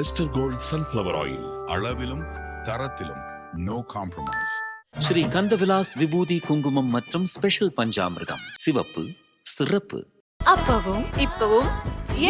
Mister gold sunflower oil அளவிலும் தரத்திலும் no compromise Sri Kandavilas விபூதி குங்குமம் மற்றும் ஸ்பெஷல் பஞ்சாமிர்தம். சிவப்பு சிறப்பு. அப்பவும் இப்பவும்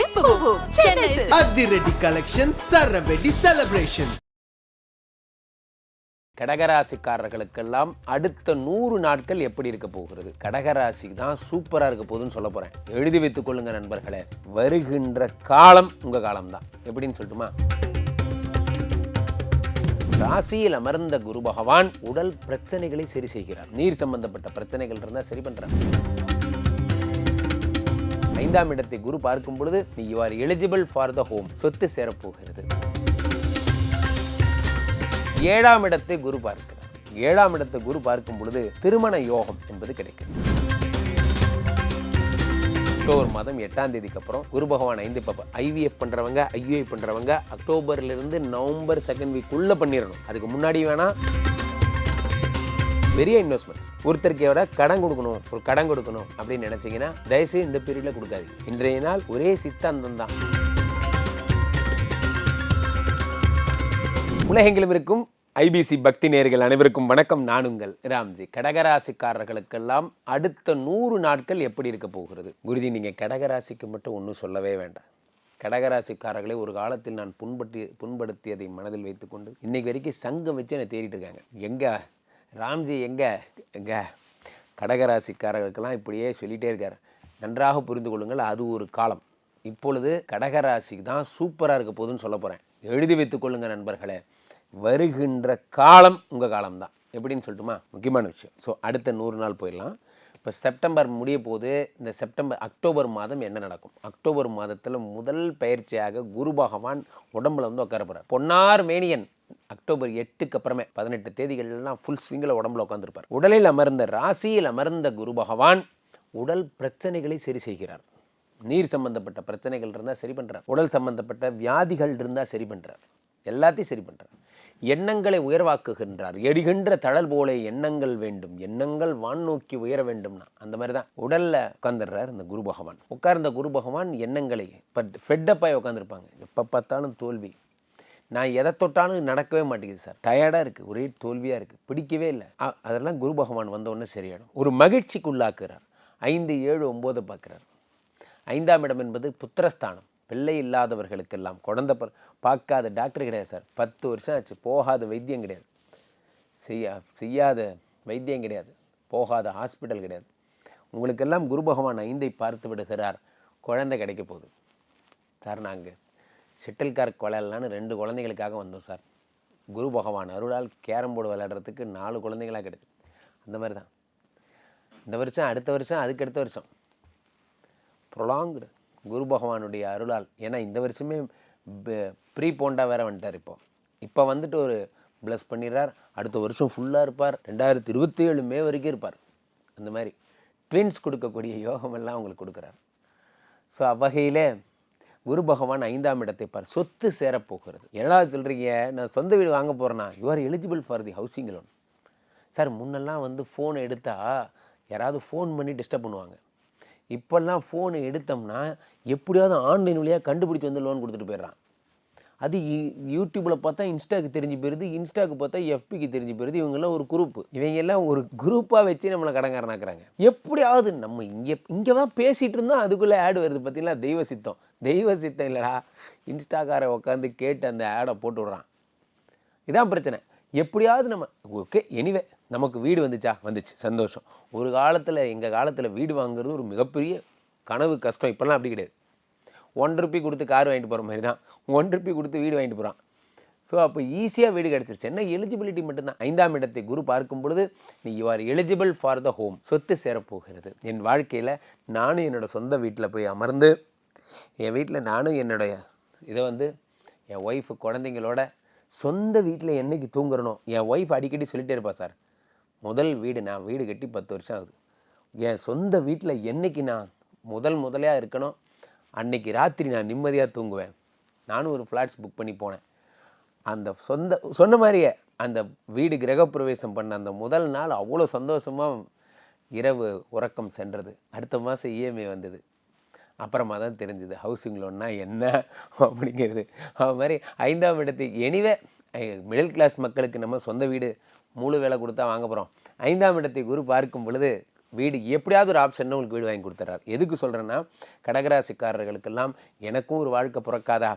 எப்பவும். அதிரடி கலெக்ஷன் சரவெடி செலிப்ரேஷன் கடகராசிக்காரர்களுக்கெல்லாம் அடுத்த நூறு நாட்கள் எப்படி இருக்க போகிறது? கடகராசி தான் சூப்பராக இருக்க போகுதுன்னு சொல்ல போகிறேன் எழுதி வைத்துக் கொள்ளுங்க நண்பர்களே. வருகின்ற காலம் உங்கள் காலம்தான். எப்படின்னு சொல்லட்டுமா? ராசியில் அமர்ந்த குரு பகவான் உடல் பிரச்சனைகளை சரி செய்கிறார். நீர் சம்பந்தப்பட்ட பிரச்சனைகள் இருந்தால் சரி பண்றார். ஐந்தாம் இடத்தை குரு பார்க்கும் பொழுது நீ you are eligible for the home சொத்து சேரப்போகிறது. ஏழாம் இடத்தை குரு பார்க்கிறார். ஏழாம் இடத்தை குரு பார்க்கும் பொழுது திருமண யோகம் என்பது கிடைக்கும் அக்டோபர் மாதம் எட்டாம் தேதிக்கு அப்புறம் குரு பகவான் ஐந்து பாப்பா ஐவிஎஃப் பண்றவங்க ஐயூஐ பண்றவங்க அக்டோபர்ல இருந்து நவம்பர் செகண்ட் வீக் உள்ள பண்ணிடணும் அதுக்கு முன்னாடி வேணா பெரிய இன்வெஸ்ட்மெண்ட்ஸ் ஒருத்தருக்கு எவர கடன் கொடுக்கணும் ஒரு கடன் கொடுக்கணும் அப்படின்னு நினைச்சீங்கன்னா தயவுசெய்து இந்த பீரியடில் கொடுக்காது இன்றைய நாள் ஒரே சித்தாந்தம் தான் உலகெங்கிலும் இருக்கும் ஐபிசி பக்தி நேர்கள் அனைவருக்கும் வணக்கம். நான் உங்கள் ராம்ஜி. கடகராசிக்காரர்களுக்கெல்லாம் அடுத்த நூறு நாட்கள் எப்படி இருக்க போகிறது? குருஜி நீங்கள் கடகராசிக்கு மட்டும் ஒன்றும் சொல்லவே வேண்டாம். கடகராசிக்காரர்களை ஒரு காலத்தில் நான் புண்படுத்தி புண்படுத்தியதை மனதில் வைத்துக்கொண்டு இன்றைக்கு வரைக்கும் சங்கம் வச்சு என்னை தேடிட்டு இருக்காங்க. எங்கே? ராம்ஜி எங்கே? எங்கே? கடகராசிக்காரர்களுக்கெல்லாம் இப்படியே சொல்லிகிட்டே இருக்கார். நன்றாக புரிந்து கொள்ளுங்கள் அது ஒரு காலம். இப்பொழுது கடகராசிக்கு தான் சூப்பராக இருக்க போகுதுன்னு சொல்ல போகிறேன் எழுதி வைத்துக்கொள்ளுங்கள் நண்பர்களே. வருகின்ற காலம் உங்கள் காலம்தான். எப்படின்னு சொல்லட்டுமா? முக்கியமான விஷயம். ஸோ அடுத்த நூறு நாள் போயிடலாம். இப்போ செப்டம்பர் முடிய போது இந்த செப்டம்பர் அக்டோபர் மாதம் என்ன நடக்கும்? அக்டோபர் மாதத்தில் முதல் பயிற்சியாக குரு பகவான் உடம்புல வந்து உட்கார போகிறார் பொன்னார் மேனியன் அக்டோபர் எட்டுக்கு அப்புறமே பதினெட்டு தேதிகள்லாம் ஃபுல் ஸ்விங்கில் உடம்புல உட்காந்துருப்பார் உடலில் அமர்ந்த ராசியில் அமர்ந்த குரு பகவான் உடல் பிரச்சனைகளை சரி செய்கிறார். நீர் சம்பந்தப்பட்ட பிரச்சனைகள் இருந்தால் சரி பண்ணுறார் உடல் சம்பந்தப்பட்ட வியாதிகள் இருந்தால் சரி பண்ணுறார் எல்லாத்தையும் சரி பண்ணுறார் எண்ணங்களை உயர்வாக்குகின்றார். எரிகின்ற தழல் போல எண்ணங்கள் வேண்டும். எண்ணங்கள் வான் நோக்கி உயர வேண்டும்னா அந்த மாதிரி தான் உடலில் உட்காந்துடுறார் இந்த குரு பகவான். உட்கார்ந்த குரு பகவான் எண்ணங்களை பட் ஃபெட்டப்பாய் உட்காந்துருப்பாங்க எப்போ பார்த்தாலும் தோல்வி. நான் எதை தொட்டாலும் நடக்கவே மாட்டேங்குது சார். டயர்டாக இருக்குது ஒரே தோல்வியாக இருக்குது பிடிக்கவே இல்லை. அ- அதெல்லாம் குரு பகவான் வந்த சரியாயிடும். ஒரு மகிழ்ச்சிக்குள்ளாக்குறார். ஐந்து ஏழு ஒம்போதை பார்க்குறார். ஐந்தாம் இடம் என்பது புத்திரஸ்தானம். பிள்ளை இல்லாதவர்களுக்கெல்லாம் குழந்த பிற- பார்க்காத டாக்டர் கிடையாது சார் பத்து வருஷம் ஆச்சு போகாத வைத்தியம் கிடையாது. செய்ய செய்யாத வைத்தியம் கிடையாது. போகாத ஹாஸ்பிட்டல் கிடையாது. உங்களுக்கெல்லாம் குரு பகவான் ஐந்தை பார்த்து விடுகிறார். குழந்தை கிடைக்க போகுது. சார் நாங்கள் ஷட்டில் கார்க் விளையாடலான்னு ரெண்டு குழந்தைகளுக்காக வந்தோம் சார் குரு பகவான் அருளால் கேரம் போர்டு விளையாடுறதுக்கு நாலு குழந்தைங்களாக கிடைச்சி. அந்த மாதிரி தான் இந்த வருஷம் அடுத்த வருஷம் அதுக்கு அடுத்த வருஷம். ப்ரொலாங்டு குரு பகவானுடைய அருளால். ஏன்னா இந்த வருஷமே ப்ரீ போண்டா வேற வந்துட்டார் இப்போ. இப்போ வந்துட்டு ஒரு ப்ளஸ் பண்ணிடுறார். அடுத்த வருஷம் ஃபுல்லாக இருப்பார். ரெண்டாயிரத்தி இருபத்தி ஏழு மே வரைக்கும் இருப்பார். அந்த மாதிரி. ட்வின்ஸ் கொடுக்கக்கூடிய யோகமெல்லாம் அவங்களுக்கு கொடுக்குறார். ஸோ அவ்வகையில் குரு பகவான் ஐந்தாம் இடத்தை பார். சொத்து சேரப்போகிறது. என்னடா சொல்கிறீங்க நான் சொந்த வீடு வாங்க போகிறேன்னா you are eligible for the housing loan sir முன்னெல்லாம் வந்து ஃபோன் எடுத்தால் யாராவது ஃபோன் பண்ணி டிஸ்டர்ப் பண்ணுவாங்க. இப்போல்லாம் ஃபோன் எடுத்தோம்னா எப்படியாவது ஆன்லைன் வழியாக கண்டுபிடிச்சி வந்து லோன் கொடுத்துட்டு போயிடுறான். அது யூ- பார்த்தா இன்ஸ்டாக்கு தெரிஞ்சு போயிருது இன்ஸ்டாக்கு பார்த்தா எஃபிக்கு தெரிஞ்சு போயிருது. இவங்கெல்லாம் ஒரு குரூப் இவங்க எல்லாம் ஒரு குரூப்பாக வச்சு நம்மளை கடங்காரனாக்குறாங்க. எப்படியாவது நம்ம இங்கே இங்கே தான் பேசிகிட்டு இருந்தோம் அதுக்குள்ளே ஆடு வருது பார்த்தீங்களா? தெய்வ சித்தம். தெய்வ சித்தம் இல்லைடா. இன்ஸ்டாக்காரை உட்காந்து கேட்டு அந்த ஆடை போட்டு விட்றான். இதான் பிரச்சனை. எப்படியாவது நம்ம ஓகே எனிவே நமக்கு வீடு வந்துச்சா? வந்துச்சு. சந்தோஷம். ஒரு காலத்தில் எங்கள் காலத்தில் வீடு வாங்குறது ஒரு மிகப்பெரிய கனவு கஷ்டம். இப்போல்லாம் அப்படி கிடையாது. ஒன் ருப்பி கொடுத்து கார் வாங்கிட்டு போகிற மாதிரி தான். ஒன் ருப்பி கொடுத்து வீடு வாங்கிட்டு போகிறான் ஸோ அப்போ ஈஸியாக வீடு கிடச்சிருச்சு. என்ன? எலிஜிபிலிட்டி மட்டும்தான். ஐந்தாம் இடத்தை குரு பார்க்கும் பொழுது நீ you are eligible for the home சொத்து சேரப்போகிறது. என் வாழ்க்கையில் நானும் என்னோட சொந்த வீட்டில் போய் அமர்ந்து என் வீட்டில் நானும் என்னுடைய இதை வந்து என் ஒய்ஃபு குழந்தைங்களோட சொந்த வீட்டில் என்னைக்கு தூங்குறனோ என் ஒய்ஃப் அடிக்கடி சொல்லிகிட்டே இருப்பா சார் முதல் வீடு நான் வீடு கட்டி பத்து வருஷம் ஆகுது. என் சொந்த வீட்டில் என்னைக்கு நான் முதல் முதலையாக இருக்கணும்? அன்னைக்கு ராத்திரி நான் நிம்மதியாக தூங்குவேன். நானும் ஒரு ஃப்ளாட்ஸ் புக் பண்ணி போனேன். அந்த சொந்த சொன்ன மாதிரியே அந்த வீடு கிரகப்பிரவேசம் பண்ண அந்த முதல் நாள் அவ்வளோ சந்தோஷமாக இரவு உறக்கம் சென்றது. அடுத்த மாதம் இஎம்ஐ வந்தது. அப்புறமா தான் தெரிஞ்சுது ஹவுசிங் லோன்னா என்ன அப்படிங்கிறது. அது மாதிரி ஐந்தாம் இடத்துக்கு எனிவே மிடில் கிளாஸ் மக்களுக்கு நம்ம சொந்த வீடு முழு வேலை கொடுத்தா வாங்க போகிறோம் ஐந்தாம் இடத்தை குரு பார்க்கும் பொழுது வீடு எப்படியாவது ஒரு ஆப்ஷன் உங்களுக்கு வீடு வாங்கி கொடுத்துறாரு. எதுக்கு சொல்கிறேன்னா கடகராசிக்காரர்களுக்கெல்லாம் எனக்கும் ஒரு வாழ்க்கை பிறக்காதா?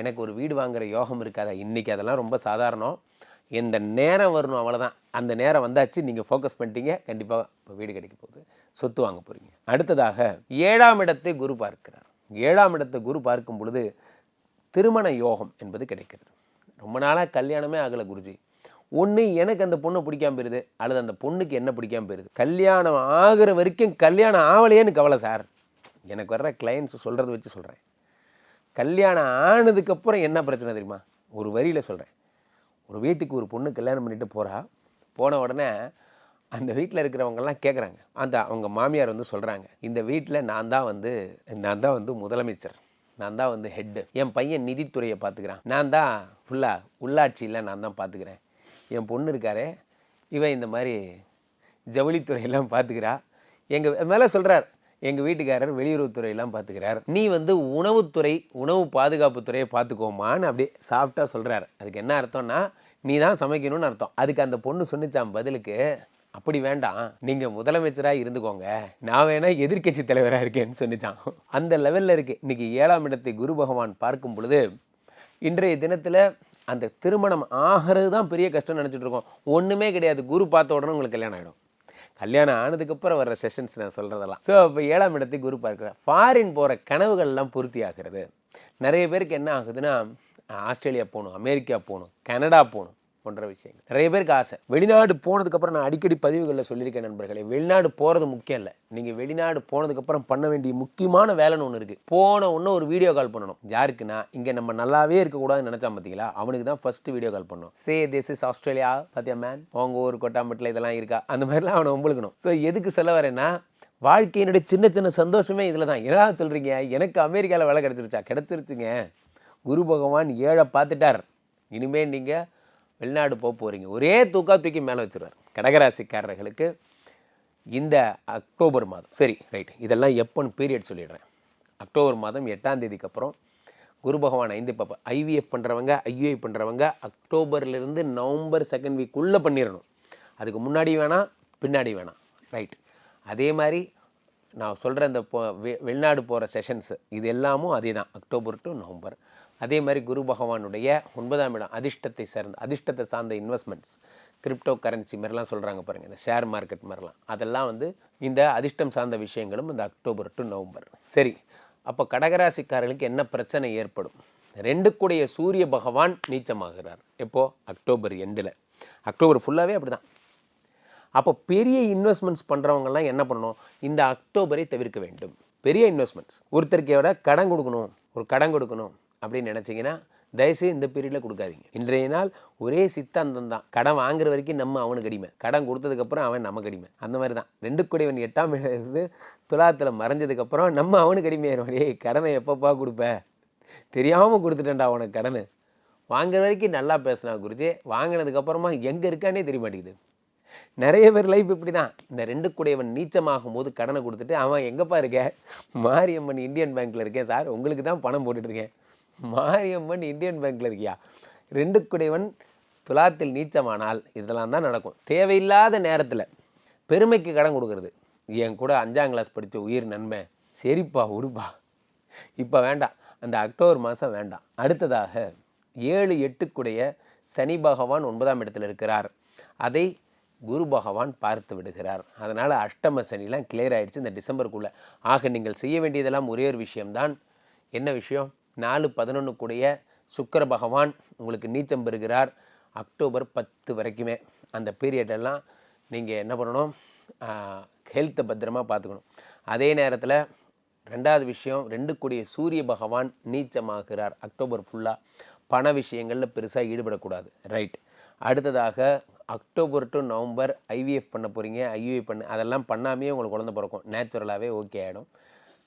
எனக்கு ஒரு வீடு வாங்குற யோகம் இருக்காதா? இன்றைக்கி அதெல்லாம் ரொம்ப சாதாரணம். எந்த நேரம் வரணும் அவ்வளோதான் அந்த நேரம் வந்தாச்சு நீங்கள் ஃபோக்கஸ் பண்ணிட்டீங்க கண்டிப்பாக இப்போ வீடு கிடைக்க போகுது. சொத்து வாங்க போகிறீங்க அடுத்ததாக ஏழாம் இடத்தை குரு பார்க்கிறார். ஏழாம் இடத்தை குரு பார்க்கும் பொழுது திருமண யோகம் என்பது கிடைக்கிறது. ரொம்ப நாளாக கல்யாணமே ஆகலை குருஜி. ஒன்று எனக்கு அந்த பொண்ணை பிடிக்காம போயிருது அல்லது அந்த பொண்ணுக்கு என்ன பிடிக்காம போயிருது. கல்யாணம் ஆகிற வரைக்கும் கல்யாணம் ஆகலையேன்னு கவலை சார். எனக்கு வர்ற கிளைண்ட்ஸ் சொல்கிறத வச்சு சொல்கிறேன் கல்யாணம் ஆனதுக்கப்புறம் என்ன பிரச்சனை தெரியுமா? ஒரு வரியில் சொல்கிறேன் ஒரு வீட்டுக்கு ஒரு பொண்ணு கல்யாணம் பண்ணிட்டு போகிறா போன உடனே அந்த வீட்டில் இருக்கிறவங்கெல்லாம் கேட்குறாங்க அந்த அவங்க மாமியார் வந்து சொல்கிறாங்க இந்த வீட்டில் நான் தான் வந்து நான் தான் வந்து முதலமைச்சர். நான் தான் வந்து ஹெட்டு என் பையன் நிதித்துறையை பார்த்துக்கிறேன். நான் தான் ஃபுல்லாக உள்ளாட்சியில் நான் தான் பார்த்துக்கிறேன். என் பொண்ணு இருக்காரே இவன் இந்த மாதிரி ஜவுளித்துறையெல்லாம் பார்த்துக்கிறா எங்கள் மேலே சொல்கிறார் எங்கள் வீட்டுக்காரர் வெளியுறவுத்துறையெல்லாம் பார்த்துக்கிறார் நீ வந்து உணவுத்துறை உணவு பாதுகாப்புத்துறையை பார்த்துக்கோமான்னு அப்படியே சாஃப்டாக சொல்கிறார் அதுக்கு என்ன அர்த்தம்னா நீ தான் சமைக்கணும்னு அர்த்தம். அதுக்கு அந்த பொண்ணு சொன்னிச்சான் பதிலுக்கு அப்படி வேண்டாம். நீங்கள் முதலமைச்சராக இருந்துக்கோங்க. நான் வேணால் எதிர்க்கட்சி தலைவராக இருக்கேன்னு சொன்னிச்சான் அந்த லெவலில் இருக்குது இன்றைக்கி ஏழாம் இடத்தை குரு பகவான் பார்க்கும் பொழுது இன்றைய தினத்தில் அந்த திருமணம் ஆகிறது தான் பெரிய கஷ்டம்னு நினச்சிட்டு இருக்கோம். ஒன்றுமே கிடையாது. குரு பார்த்த உடனே உங்களுக்கு கல்யாணம் ஆகிடும் கல்யாணம் ஆனதுக்கப்புறம் வர்ற செஷன்ஸ் நான் சொல்கிறதெல்லாம் ஸோ இப்போ ஏழாம் இடத்தை குரு பார்க்குறேன் ஃபாரின் போகிற கனவுகள்லாம் பூர்த்தி ஆகிறது நிறைய பேருக்கு என்ன ஆகுதுன்னா ஆஸ்திரேலியா போகணும் அமெரிக்கா போகணும் கனடா போகணும். போன்ற விஷயங்கள். நிறைய பேருக்கு ஆசை. வெளிநாடு போனதுக்கப்புறம் நான் அடிக்கடி பதிவுகளில் சொல்லியிருக்கேன் நண்பர்களே வெளிநாடு போகிறது முக்கியம் இல்லை. நீங்கள் வெளிநாடு போனதுக்கப்புறம் பண்ண வேண்டிய முக்கியமான வேலைன்னு ஒன்று இருக்குது போன உடனே ஒரு வீடியோ கால் பண்ணணும். யாருக்குன்னா இங்கே நம்ம நல்லாவே இருக்கக்கூடாதுன்னு நினச்சா பார்த்தீங்களா அவனுக்கு தான் ஃபஸ்ட்டு வீடியோ கால் பண்ணணும். சே திஸ் இஸ் ஆஸ்திரேலியா பார்த்தியா மேன் உங்கள் ஊர் கொட்டாம்பட்டில் இதெல்லாம் இருக்கா? அந்த மாதிரிலாம் அவனை உங்களுக்கணும் ஸோ எதுக்கு சொல்ல வரேன்னா வாழ்க்கையினுடைய சின்ன சின்ன சந்தோஷமே இதில் தான் என்ன சொல்கிறீங்க எனக்கு அமெரிக்காவில் வேலை கிடச்சிருச்சா? கிடச்சிருச்சுங்க. குரு பகவான் ஏழை பார்த்துட்டார். இனிமேல் நீங்கள் வெளிநாடு போக போகிறீங்க ஒரே தூக்கா தூக்கி மேலே வச்சுருவார். கடகராசிக்காரர்களுக்கு இந்த அக்டோபர் மாதம். சரி ரைட் இதெல்லாம் எப்போன்னு பீரியட் சொல்லிடுறேன். அக்டோபர் மாதம் எட்டாம் தேதிக்கு அப்புறம் குரு பகவான் ஐந்து இப்போ ஐவிஎஃப் பண்ணுறவங்க ஐயுஐ பண்ணுறவங்க அக்டோபர்லேருந்து நவம்பர் செகண்ட் வீக்குள்ளே பண்ணிடணும் அதுக்கு முன்னாடி வேணாம் பின்னாடி வேணாம் ரைட் அதே மாதிரி நான் சொல்கிற இந்த வெ- வெளிநாடு போகிற செஷன்ஸு இது எல்லாமும் அதே தான் அக்டோபர் டு நவம்பர். அதே மாதிரி குரு பகவானுடைய ஒன்பதாம் இடம் அதிர்ஷ்டத்தை சார்ந்த அதிர்ஷ்டத்தை சார்ந்த இன்வெஸ்ட்மெண்ட்ஸ் கிரிப்டோ கரன்சி மாதிரிலாம் சொல்கிறாங்க பாருங்கள் இந்த ஷேர் மார்க்கெட் மாதிரிலாம் அதெல்லாம் வந்து இந்த அதிர்ஷ்டம் சார்ந்த விஷயங்களும் இந்த அக்டோபர் டு நவம்பர். சரி அப்போ கடகராசிக்காரர்களுக்கு என்ன பிரச்சனை ஏற்படும்? ரெண்டு சூரிய பகவான் நீச்சமாகிறார். எப்போது அக்டோபர் எண்டில் அக்டோபர் ஃபுல்லாகவே அப்படி தான் அப்போ பெரிய இன்வெஸ்ட்மெண்ட்ஸ் பண்ணுறவங்கலாம் என்ன பண்ணணும்? இந்த அக்டோபரை தவிர்க்க வேண்டும். பெரிய இன்வெஸ்ட்மெண்ட்ஸ் ஒருத்தருக்கையோட கடன் கொடுக்கணும். ஒரு கடன் கொடுக்கணும். அப்படின்னு நினச்சிங்கன்னா தயவுசெய்து இந்த பீரியடில் கொடுக்காதீங்க. இன்றைய நாள் ஒரே சித்தாந்தம் தான் கடன் வாங்குற வரைக்கும் நம்ம அவனுக்கு அடிமை. கடன் கொடுத்ததுக்கப்புறம் அவன் நமக்கு அடிமை. அந்த மாதிரி தான் ரெண்டு குடைவன் எட்டாம் இருந்து துலாத்தில் மறைஞ்சதுக்கப்புறம் நம்ம அவனுக்கு அடிமையாயிரும் டேய் கடனை எப்பப்பா கொடுப்ப? தெரியாமல் கொடுத்துட்டேன்டா உனக்கு கடன். வாங்குற வரைக்கும் நல்லா பேசினா குருஜி வாங்கினதுக்கப்புறமா எங்கே இருக்கானே தெரிய மாட்டேங்குது. நிறைய பேர் லைஃப் இப்படி தான் இந்த ரெண்டு கூடையவன் நீச்சமாகும் போது கடனை கொடுத்துட்டு அவன் எங்கப்பா இருக்க? மாரியம்மன் இந்தியன் பேங்க்கில் இருக்கேன் சார். உங்களுக்கு தான் பணம் போட்டுட்ருக்கேன் மாரியம்மன் இந்தியன் பேங்க்கில் இருக்கியா? ரெண்டு துலாத்தில் நீச்சமானால் இதெல்லாம் தான் நடக்கும். தேவையில்லாத நேரத்தில் பெருமைக்கு கடன் கொடுக்கறது. என் கூட அஞ்சாம் கிளாஸ் படித்த உயிர் நன்மை சரிப்பா உருப்பா. இப்போ வேண்டாம். அந்த அக்டோபர் மாதம் வேண்டாம். அடுத்ததாக ஏழு எட்டுக்குடைய சனி பகவான் ஒன்பதாம் இடத்தில் இருக்கிறார். அதை குரு பகவான் பார்த்து விடுகிறார். அதனால் அஷ்டம சனிலாம் கிளியர் ஆகிடுச்சு இந்த டிசம்பருக்குள்ளே. ஆக நீங்கள் செய்ய வேண்டியதெல்லாம் ஒரே ஒரு விஷயம்தான். என்ன விஷயம்? நாலு பதினொன்று கூடிய சுக்கிர பகவான் உங்களுக்கு நீச்சம் பெறுகிறார் அக்டோபர் பத்து வரைக்குமே. அந்த பீரியடெல்லாம் நீங்கள் என்ன பண்ணணும்? ஹெல்த்தை பத்திரமா பார்த்துக்கணும். அதே நேரத்தில் ரெண்டாவது விஷயம் ரெண்டு கூடிய சூரிய பகவான் நீச்சமாகிறார். அக்டோபர் ஃபுல்லாக பண விஷயங்களில் பெருசாக ஈடுபடக்கூடாது. ரைட் அடுத்ததாக அக்டோபர் டு நவம்பர் ஐவிஎஃப் பண்ண போகிறீங்க ஐயுஐ பண்ண அதெல்லாம் பண்ணாமே உங்களுக்கு குழந்த பிறக்கும். நேச்சுரலாகவே ஓகே ஆகிடும்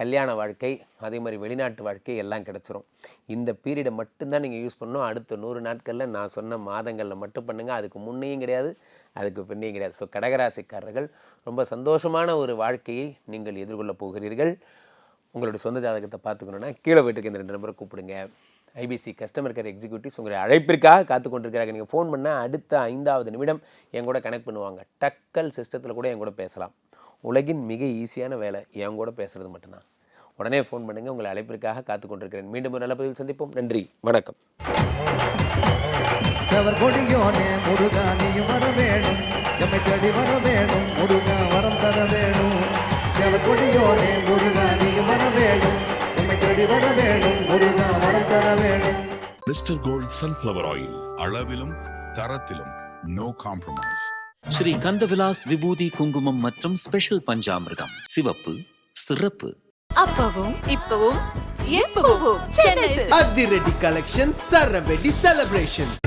கல்யாண வாழ்க்கை அதே மாதிரி வெளிநாட்டு வாழ்க்கை எல்லாம் கிடச்சிரும். இந்த பீரியடை மட்டும்தான் நீங்கள் யூஸ் பண்ணணும். அடுத்த நூறு நாட்களில் நான் சொன்ன மாதங்களில் மட்டும் பண்ணுங்கள் அதுக்கு முன்னையும் கிடையாது அதுக்கு பின்னையும் கிடையாது. ஸோ கடகராசிக்காரர்கள் ரொம்ப சந்தோஷமான ஒரு வாழ்க்கையை நீங்கள் எதிர்கொள்ளப் போகிறீர்கள். உங்களுடைய சொந்த ஜாதகத்தை பார்த்துக்கணுன்னா கீழே போயிட்டு இந்த ரெண்டு நம்பரை கூப்பிடுங்க. ஐபிசி கஸ்டமர் கேர் எக்ஸிக்யூட்டிவ்ஸ் உங்களுடைய அழைப்பிற்காக காத்து கொண்டிருக்கிறாங்க நீங்கள் ஃபோன் பண்ணால் அடுத்த ஐந்தாவது நிமிடம் என் கூட கனெக்ட் பண்ணுவாங்க. டக்கல் சிஸ்டத்தில் கூட என் கூட பேசலாம். உலகின் மிக ஈஸியான வேலை என் கூட பேசுறது மட்டும்தான். உடனே ஃபோன் பண்ணுங்கள் உங்களை அழைப்பிற்காக காத்து கொண்டிருக்கிறேன். மீண்டும் ஒரு நல்ல பதிவில் சந்திப்போம். நன்றி வணக்கம். அவர் கொடியோனே முருகா நீயும் வர வேணும் எம்மை தேடி வர வேணும் முருகா வரம் தர வேணும். அவர் கொடியோனே முருகா நீயும் வர வேணும் எம்மை தேடி வர வேணும் முருகா வரம் தர வேணும். மிஸ்டர் கோல்ட் சன்ஃப்ளவர் ஆயில் அளவிலும் தரத்திலும் நோ காம்ப்ரமைஸ் ஸ்ரீ கந்தவிலாஸ் விபூதி குங்குமம் மற்றும் ஸ்பெஷல் பஞ்சாமிர்தம். சிவப்பு சிறப்பு. அப்பவும் இப்பவும் எப்பவும். அதிரடி கலெக்ஷன் சரவெடி செலிப்ரேஷன்.